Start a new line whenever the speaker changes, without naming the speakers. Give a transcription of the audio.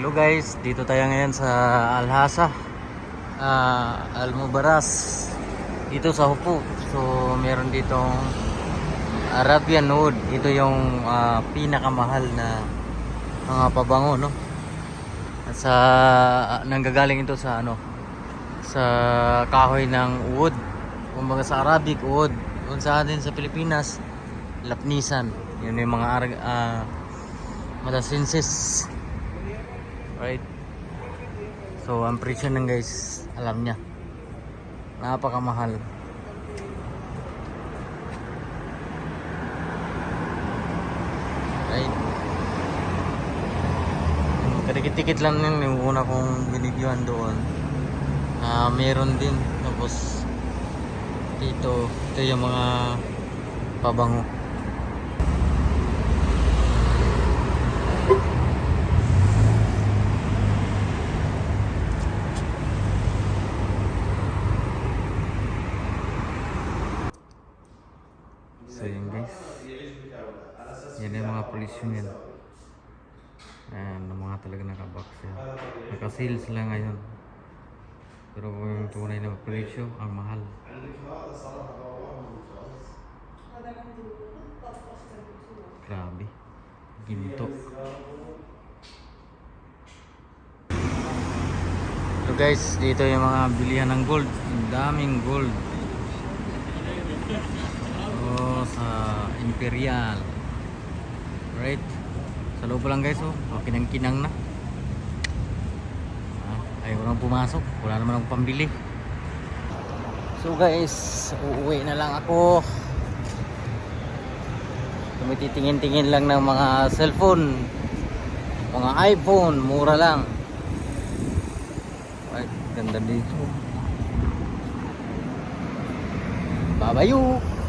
Hello guys, dito tayo ngayon sa Alhasa ah Almubaras. Dito sa Hupo so meron ditong Arabian wood. Ito yung ah, pinakamahal na mga pabango no? At sa nanggagaling ito sa ano sa kahoy ng wood. Kumbaga sa Arabic wood. Kung sa atin sa Pilipinas lapnisan yun yung mga arag- ah, matasinsis Right? So, ang presyo ng guys, alam niya. Napakamahal. Right? Yung Kadikit-dikit lang yun yung una kong binigyan doon. Ah, meron din. Tapos, dito, ito yung mga pabango. So yun guys. Yan yung mga polisyon yan. Ayan, mga talaga nakabox yan. Nakasil sila ngayon. Pero kung yung tunay na presyo, ang mahal. Grabe. Ginto. So guys, dito yung mga bilihan ng gold. Ang daming gold. Oh, sa Imperial. Right. Sa loob lang guys, oh. oh kinang-kinang na. Ah, ayaw nang pumasok. Wala naman akong pambili. So guys, uuwi na lang ako. Tumititingin-tingin lang ng mga cellphone. Mga iPhone, mura lang. Ay, ganda dito. Babayu!